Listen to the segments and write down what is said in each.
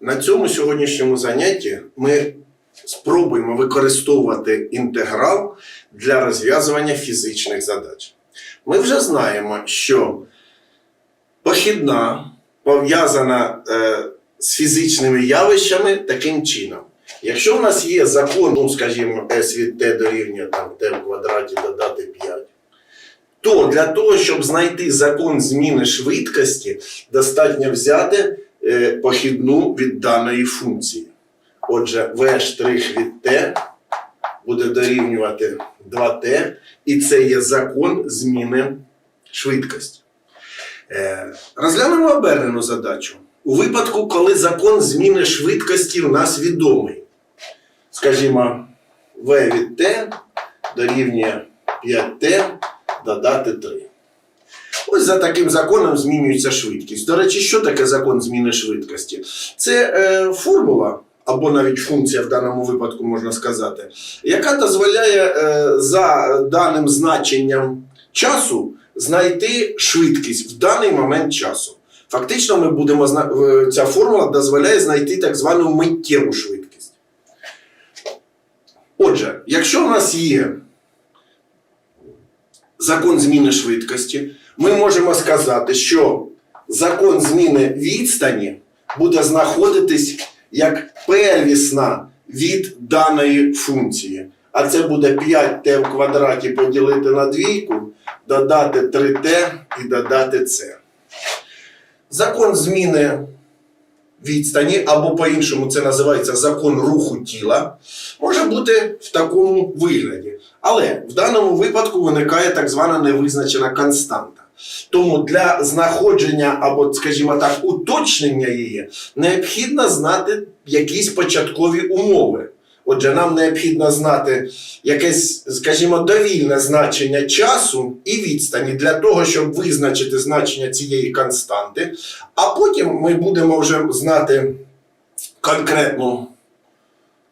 На цьому сьогоднішньому занятті ми спробуємо використовувати інтеграл для розв'язування фізичних задач. Ми вже знаємо, що похідна пов'язана е, з фізичними явищами таким чином. Якщо в нас є закон, ну скажімо, s від t дорівнює там t в квадраті додати 5, то для того, щоб знайти закон зміни швидкості, достатньо взяти похідну від даної функції. Отже, v' від t буде дорівнювати 2t, і це є закон зміни швидкості. Е, розглянемо обернену задачу. У випадку, коли закон зміни швидкості у нас відомий. Скажімо, v від t дорівнює 5t додати 3. Ось за таким законом змінюється швидкість. До речі, що таке закон зміни швидкості? Це е, формула, або навіть функція в даному випадку можна сказати, яка дозволяє е, за даним значенням часу знайти швидкість в даний момент часу. Фактично, ми будемо ця формула дозволяє знайти так звану миттєву швидкість. Отже, якщо в нас є закон зміни швидкості, ми можемо сказати, що закон зміни відстані буде знаходитись як первісна від даної функції. А це буде 5t в квадраті поділити на двійку, додати 3t і додати c. Закон зміни відстані, або по-іншому це називається закон руху тіла, може бути в такому вигляді. Але в даному випадку виникає так звана невизначена константа. Тому для знаходження або, скажімо так, уточнення її необхідно знати якісь початкові умови. Отже, нам необхідно знати якесь, скажімо, довільне значення часу і відстані для того, щоб визначити значення цієї константи, а потім ми будемо вже знати конкретну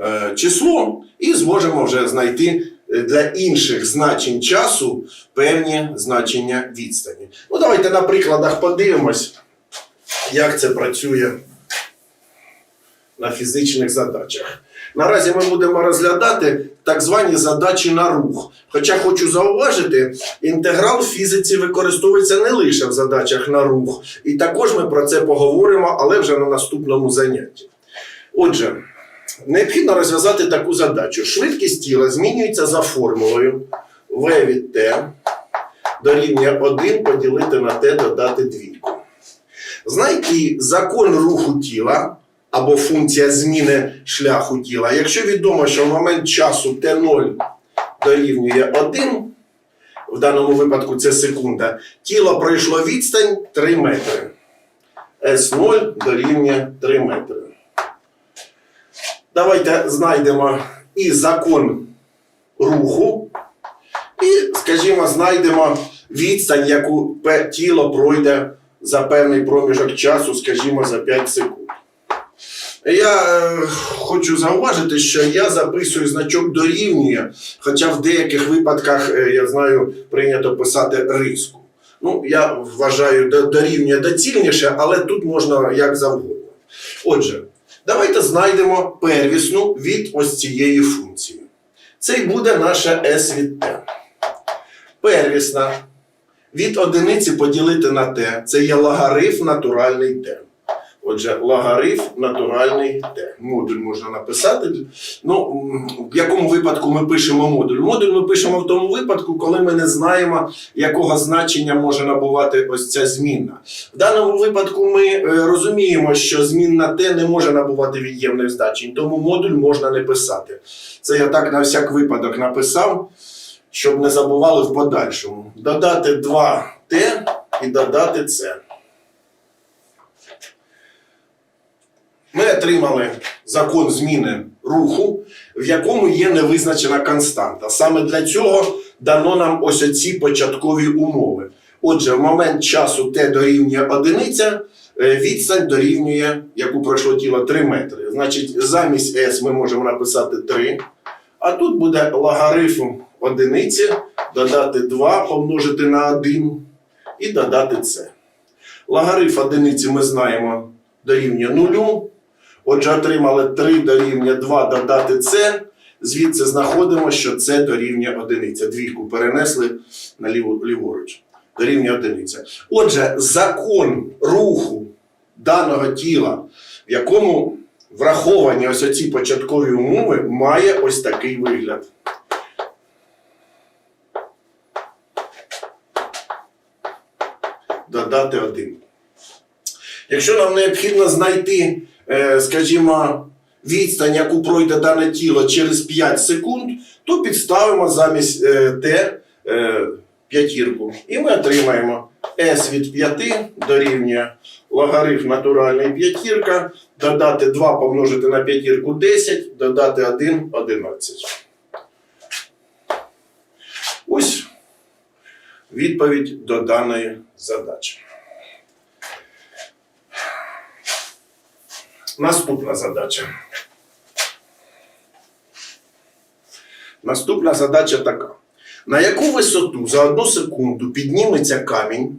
е, число і зможемо вже знайти для інших значень часу певні значення відстані. Ну, давайте на прикладах подивимось, як це працює на фізичних задачах. Наразі ми будемо розглядати так звані задачі на рух. Хоча хочу зауважити, інтеграл в фізиці використовується не лише в задачах на рух, і також ми про це поговоримо, але вже на наступному занятті. Отже, необхідно розв'язати таку задачу. Швидкість тіла змінюється за формулою v від t дорівнює 1 поділити на t додати двійку. Знайти закон руху тіла або функція зміни шляху тіла. Якщо відомо, що в момент часу t0 дорівнює 1, в даному випадку це секунда, тіло пройшло відстань 3 метри. S0 дорівнює 3 метри. Давайте знайдемо і закон руху, і, скажімо, знайдемо відстань, яку тіло пройде за певний проміжок часу, скажімо, за 5 секунд. Я е, хочу зауважити, що я записую значок дорівнює, хоча в деяких випадках, е, я знаю, прийнято писати риску. Ну, я вважаю, дорівнює доцільніше, але тут можна як завгодно. Отже, давайте знайдемо первісну від ось цієї функції. Це й буде наша s від t. Первісна від одиниці поділити на t. Це є логарифм натуральний t. Отже, логарифм натуральний t. Модуль можна написати. Ну, в якому випадку ми пишемо модуль? Модуль ми пишемо в тому випадку, коли ми не знаємо, якого значення може набувати ось ця змінна. В даному випадку ми е, розуміємо, що змінна t не може набувати від'ємних значень, тому модуль можна не писати. Це я так на всяк випадок написав, щоб не забували в подальшому. Додати 2t і додати c. Ми отримали закон зміни руху, в якому є невизначена константа. Саме для цього дано нам ось оці початкові умови. Отже, в момент часу t дорівнює одиниця, е, відстань дорівнює, яку пройшло тіло 3 метри. Значить, замість s ми можемо написати 3, а тут буде логарифм одиниці, додати 2, помножити на 1 і додати c. Логарифм одиниці ми знаємо дорівнює нулю. Отже, отримали 3 дорівнює 2 додати С. Звідси знаходимо, що це дорівнює одиниця. Двійку перенесли на ліворуч. Дорівнює одиниця. Отже, закон руху даного тіла, в якому враховані ось оці початкові умови, має ось такий вигляд. Додати один. Якщо нам необхідно знайти, скажімо, відстань, яку пройде дане тіло через 5 секунд, то підставимо замість е, Т е, п'ятірку. І ми отримаємо S від 5 дорівнює логарифм натуральний п'ятірка, додати 2 помножити на п'ятірку 10, додати 1 11. Ось відповідь до даної задачі. Наступна задача. Наступна задача така. На яку висоту за одну секунду підніметься камінь,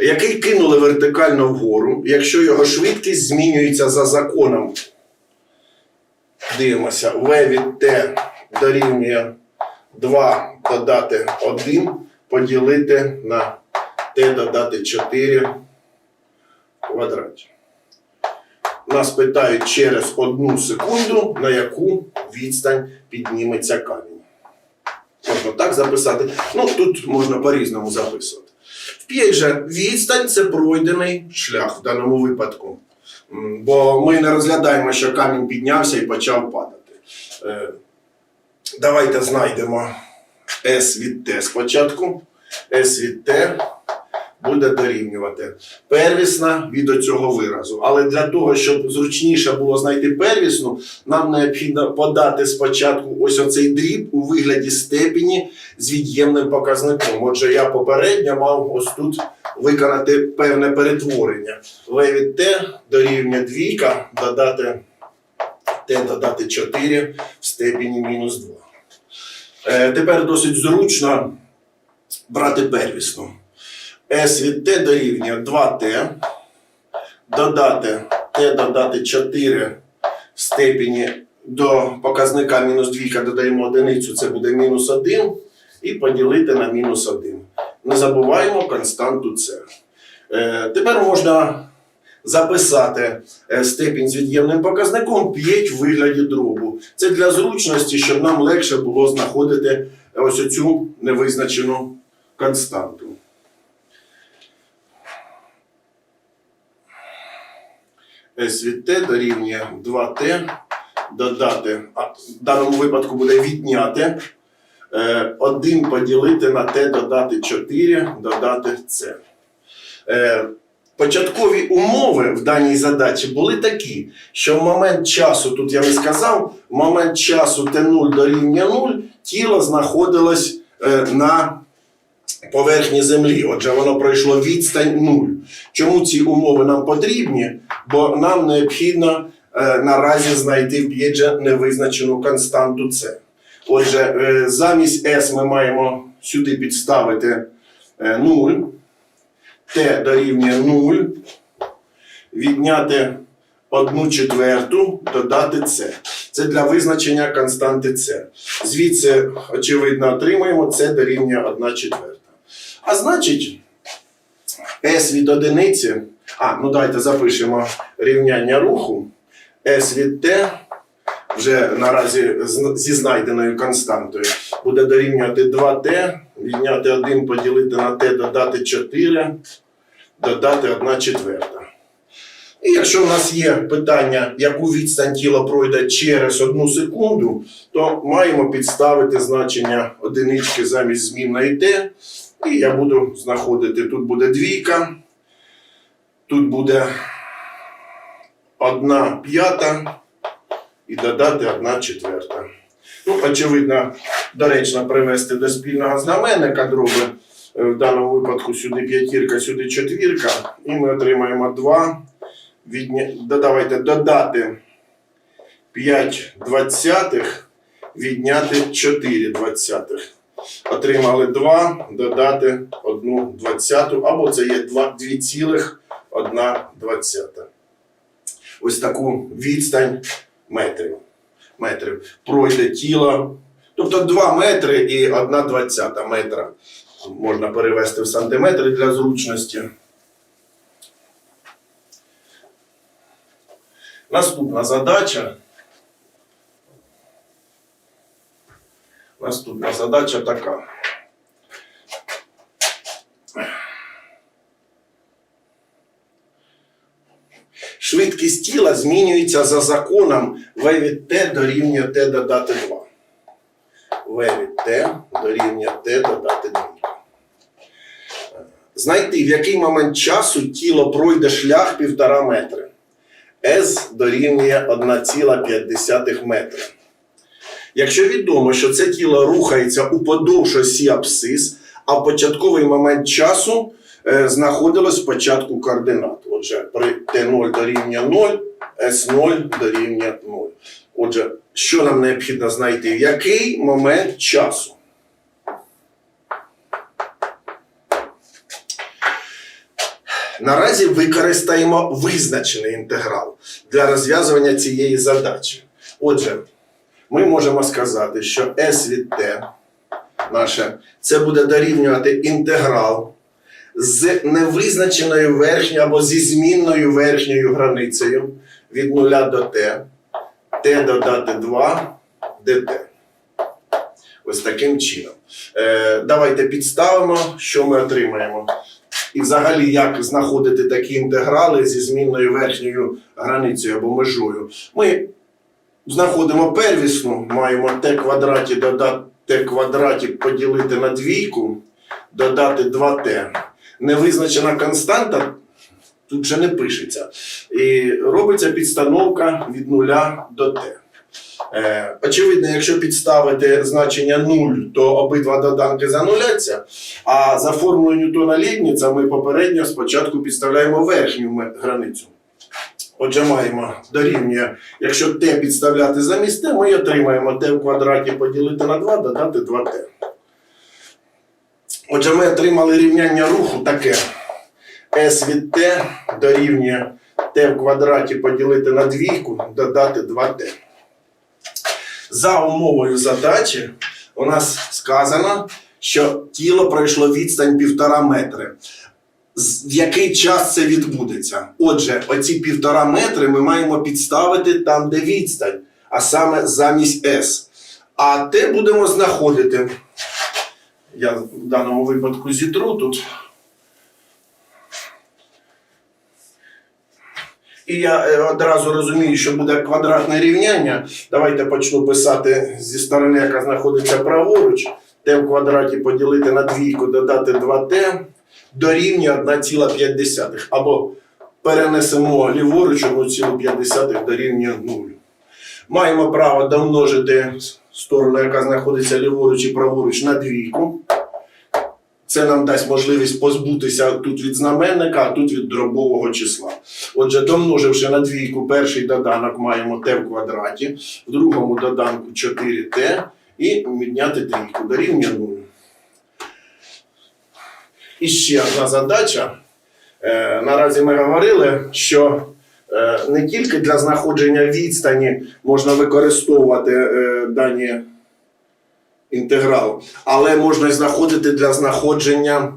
який кинули вертикально вгору, якщо його швидкість змінюється за законом? Дивимося, V від T дорівнює 2 додати 1, поділити на T додати 4 в квадраті. Нас питають через одну секунду, на яку відстань підніметься камінь. Можна так записати. Ну, тут можна по-різному записувати. Вп'ять же відстань це пройдений шлях в даному випадку. Бо ми не розглядаємо, що камінь піднявся і почав падати. Е, Давайте знайдемо S від T спочатку. S від T буде дорівнювати первісна від оцього виразу. Але для того, щоб зручніше було знайти первісну, нам необхідно подати спочатку ось оцей дріб у вигляді степені з від'ємним показником. Отже, я попередньо мав ось тут виконати певне перетворення. В від Т дорівнює двійка, додати Т додати 4 в степені мінус 2. Е, тепер досить зручно брати первісну. S від T дорівнює 2T, додати T додати 4 в степені до показника мінус 2 додаємо одиницю, це буде мінус 1, і поділити на мінус 1. Не забуваємо константу С. Е, тепер можна записати е, степінь з від'ємним показником 5 в вигляді дробу. Це для зручності, щоб нам легше було знаходити ось оцю невизначену константу. S від T дорівнює 2T, додати, а в даному випадку буде відняти. 1 поділити на T, додати 4, додати C. Е, Початкові умови в даній задачі були такі, що в момент часу, тут я не сказав, в момент часу Т0 дорівнює 0, тіло знаходилось е, на поверхні землі. Отже, воно пройшло відстань 0. Чому ці умови нам потрібні? Бо нам необхідно е, наразі знайти в П'єджа невизначену константу С. Отже, е, замість S ми маємо сюди підставити е, 0. Т дорівнює 0, відняти 1 четверту, додати С. Це для визначення константи С. Звідси, очевидно, отримуємо С дорівнює 1 четверта. А значить, S від одиниці, а, ну давайте запишемо рівняння руху. S від T вже наразі зі знайденою константою буде дорівнювати 2t, відняти 1 поділити на t, додати 4, додати 1 четверта. І якщо в нас є питання, яку відстань тіла пройде через одну секунду, то маємо підставити значення одинички замість змінної t. І я буду знаходити, тут буде двійка, тут буде 1 п'ята і додати 1 четверта. Ну, очевидно, доречно привести до спільного знаменника дроби. Е, В даному випадку сюди п'ятірка, сюди четвірка, і ми отримаємо 2. Відня... Давайте додати 5 двадцятих, відняти 4 двадцятих. Отримали 2, додати 1 двадцяту, або це є 2, 2 цілих 1 двадцята. ось таку відстань метрів. метрів. Пройде тіло. Тобто 2 метри і 1 двадцята метра. Можна перевести в сантиметри для зручності. Наступна задача. Наступна задача така. Швидкість тіла змінюється за законом V від T дорівнює T додати 2. V від T дорівнює T додати 2. Знайти, в який момент часу тіло пройде шлях 1,5 метри. S дорівнює 1,5 метра. Якщо відомо, що це тіло рухається уподовж осі абсцис, а в початковий момент часу е, знаходилось спочатку координат. Отже, при Т0 дорівнює 0, С0 дорівнює 0. Отже, що нам необхідно знайти? В який момент часу? Наразі використаємо визначений інтеграл для розв'язування цієї задачі. Отже, ми можемо сказати, що S від T наше це буде дорівнювати інтеграл з невизначеною верхньою або зі змінною верхньою границею від 0 до t, t додати 2 dt. Ось таким чином. Е, давайте підставимо, що ми отримаємо. І взагалі, як знаходити такі інтеграли зі змінною верхньою границею або межою. Ми знаходимо первісну, маємо t квадраті додати t квадраті поділити на двійку, додати 2t. Невизначена константа тут же не пишеться. І робиться підстановка від 0 до t. Е, очевидно, якщо підставити значення 0, то обидва доданки зануляться. А за формулою Ньютона Лейбніца ми попередньо спочатку підставляємо верхню границю. Отже, маємо дорівнює, якщо t підставляти замість t, ми отримаємо t в квадраті поділити на 2, додати 2t. Отже, ми отримали рівняння руху таке. S від t дорівнює t в квадраті поділити на двійку, додати 2t. За умовою задачі у нас сказано, що тіло пройшло відстань півтора метри. В який час це відбудеться? Отже, оці півтора метри ми маємо підставити там, де відстань, а саме замість S. А те будемо знаходити. Я в даному випадку зітру тут. І я е, одразу розумію, що буде квадратне рівняння. Давайте почну писати зі сторони, яка знаходиться праворуч. t в квадраті поділити на двійку, додати 2t дорівнює 1,5. Або перенесемо ліворуч 1,5 дорівнює 0. Маємо право домножити сторону, яка знаходиться ліворуч і праворуч, на двійку. Це нам дасть можливість позбутися тут від знаменника, а тут від дробового числа. Отже, домноживши на двійку перший доданок, маємо t в квадраті, в другому доданку 4t і відняти трійку дорівнює 0. І ще одна задача. Е, наразі ми говорили, що е, не тільки для знаходження відстані можна використовувати е, дані інтеграл, але можна і знаходити для знаходження,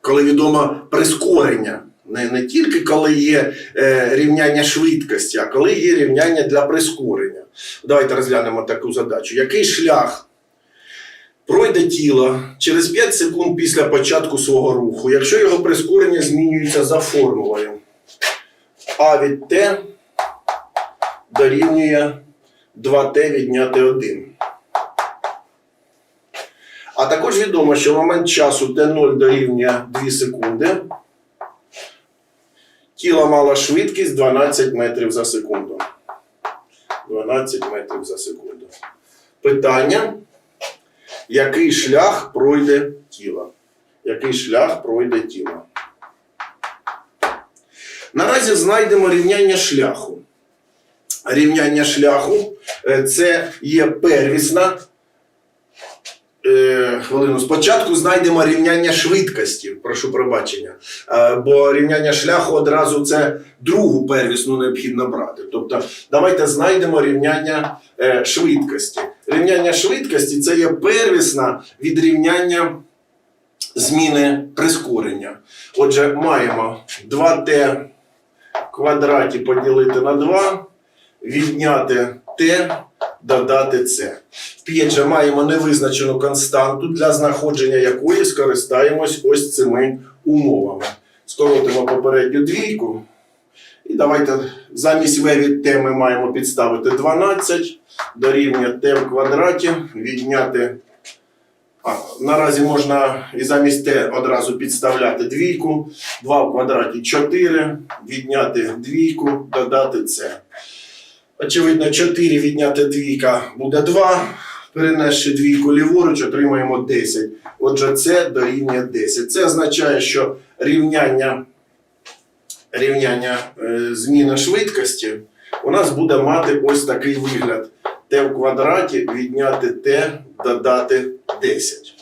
коли відомо прискорення. Не, не тільки коли є е, рівняння швидкості, а коли є рівняння для прискорення. Давайте розглянемо таку задачу. Який шлях пройде тіло через 5 секунд після початку свого руху, якщо його прискорення змінюється за формулою? А від Т дорівнює 2Т відняти 1. А також відомо, що в момент часу Т0 дорівнює 2 секунди. Тіло мало швидкість 12 метрів за секунду. 12 метрів за секунду. Питання. Який шлях пройде тіло? Який шлях пройде тіло? Наразі знайдемо рівняння шляху. Рівняння шляху е, це є первісна Е, хвилину. Спочатку знайдемо рівняння швидкості, прошу пробачення. Е, бо рівняння шляху одразу це другу первісну необхідно брати. Тобто, давайте знайдемо рівняння швидкості. Рівняння швидкості це є первісна від рівняння зміни прискорення. Отже, маємо 2t квадраті поділити на 2, відняти t, додати c. Вп'ять же маємо невизначену константу, для знаходження якої скористаємось ось цими умовами. Скоротимо попередню двійку. І давайте замість від t ми маємо підставити 12, дорівнює t в квадраті, відняти. А, наразі можна і замість t одразу підставляти двійку. 2 в квадраті 4, відняти двійку, додати c. Очевидно, 4 відняти двійка буде 2. Перенесши двійку ліворуч, отримаємо 10. Отже, це дорівнює 10. Це означає, що рівняння, рівняння е, зміни швидкості у нас буде мати ось такий вигляд. t в квадраті відняти t, додати 10.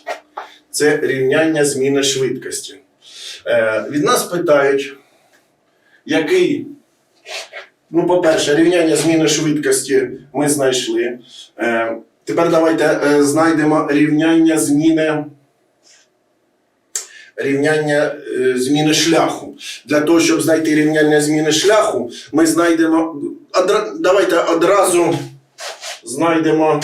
Це рівняння зміни швидкості. Е, від нас питають, який Ну, по-перше, рівняння зміни швидкості ми знайшли. Е, тепер давайте знайдемо рівняння зміни. Рівняння зміни шляху. Для того, щоб знайти рівняння зміни шляху, ми знайдемо. Одра, давайте одразу знайдемо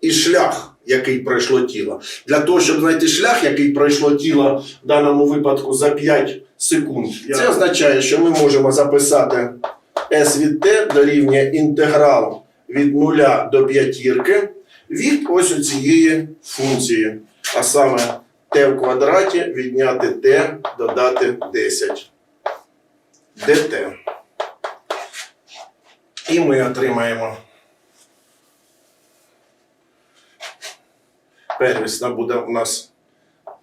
і шлях, який пройшло тіло. Для того, щоб знайти шлях, який пройшло тіло в даному випадку за 5 секунд. Це означає, що ми можемо записати S від t дорівнює інтеграл від 0 до п'ятірки від ось цієї функції. А саме t в квадраті відняти t додати 10 dt. І ми отримаємо. Первісна буде у нас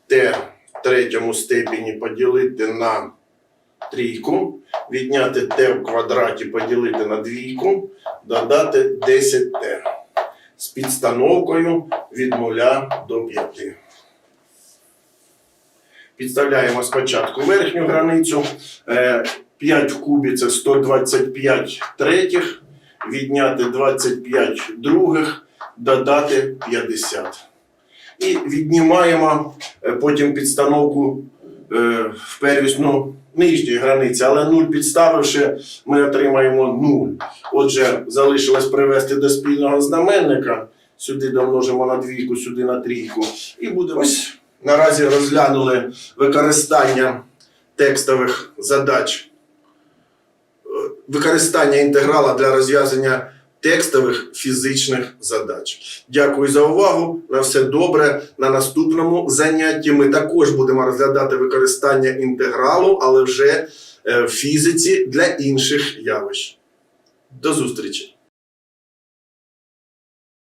t в третьому степені поділити на трійку, відняти t в квадраті поділити на двійку, додати 10t з підстановкою від 0 до 5. Підставляємо спочатку верхню границю. Е, 5 в кубі це 125 третіх, відняти 25 других, додати 50. І віднімаємо е, потім підстановку е, в первісну нижньої границі, але 0 підставивши, ми отримаємо 0. Отже, залишилось привести до спільного знаменника. Сюди домножимо на двійку, сюди на трійку. І буде ось наразі розглянули використання текстових задач, е, використання інтеграла для розв'язання текстових фізичних задач. Дякую за увагу. На все добре. На наступному занятті ми також будемо розглядати використання інтегралу, але вже е, в фізиці для інших явищ. До зустрічі!